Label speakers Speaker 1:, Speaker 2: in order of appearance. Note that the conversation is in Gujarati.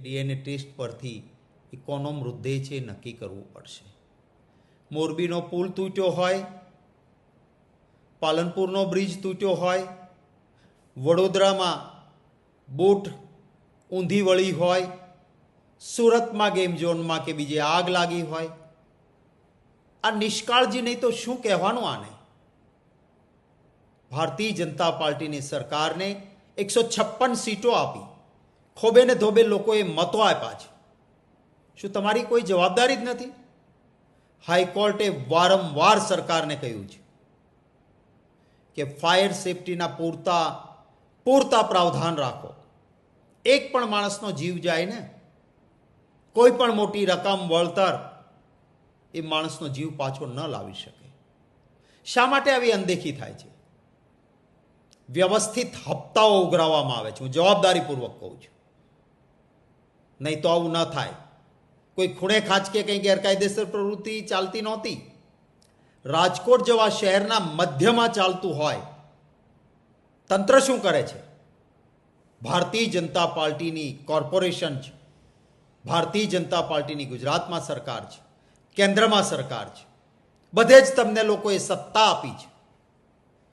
Speaker 1: ડીએનએ ટેસ્ટ પરથી એ કોનો મૃતદેહ છે નક્કી કરવું પડશે. મોરબીનો પુલ તૂટ્યો હોય, પાલનપુરનો બ્રિજ તૂટ્યો હોય, વડોદરામાં બોટ ઊંધી વળી હોય, સુરતમાં ગેમ ઝોનમાં કે બીજે આગ લાગી હોય, આ નિષ્કાળજી નહીં તો શું કહેવાનું આને? ભારતીય જનતા પાર્ટીની સરકારને એકસો છપ્પન સીટો આપી. ખોબે ને ધોબે લોકોએ મતો આપ્યા છે. શું તમારી કોઈ જવાબદારી જ નથી? હાઈકોર્ટે વારંવાર સરકારને કહ્યું છે કે ફાયર સેફટીના પૂરતા પૂરતા પ્રાવધાન રાખો. એક પણ માણસનો જીવ જાય ને, કોઈ પણ મોટી રકમ, વળતર, એ માણસનો જીવ પાછો ન લાવી શકે. શા માટે આવી અનદેખી થાય છે? વ્યવસ્થિત હપ્તાઓ ઉઘરાવવામાં આવે છે. હું જવાબદારીપૂર્વક કહું છું. નહીં તો આવું ન થાય. કોઈ ખૂણે ખાંચકે કંઈ ગેરકાયદેસર પ્રવૃત્તિ ચાલતી નહોતી. રાજકોટ જેવા શહેરના મધ્યમાં ચાલતું હોય, તંત્ર શું કરે છે? ભારતીય જનતા પાર્ટીની કોર્પોરેશન છે. ભારતીય જનતા પાર્ટીની ગુજરાતમાં સરકાર છે. કેન્દ્રમાં સરકાર છે. બધે જ તમને લોકોએ સત્તા આપી છે.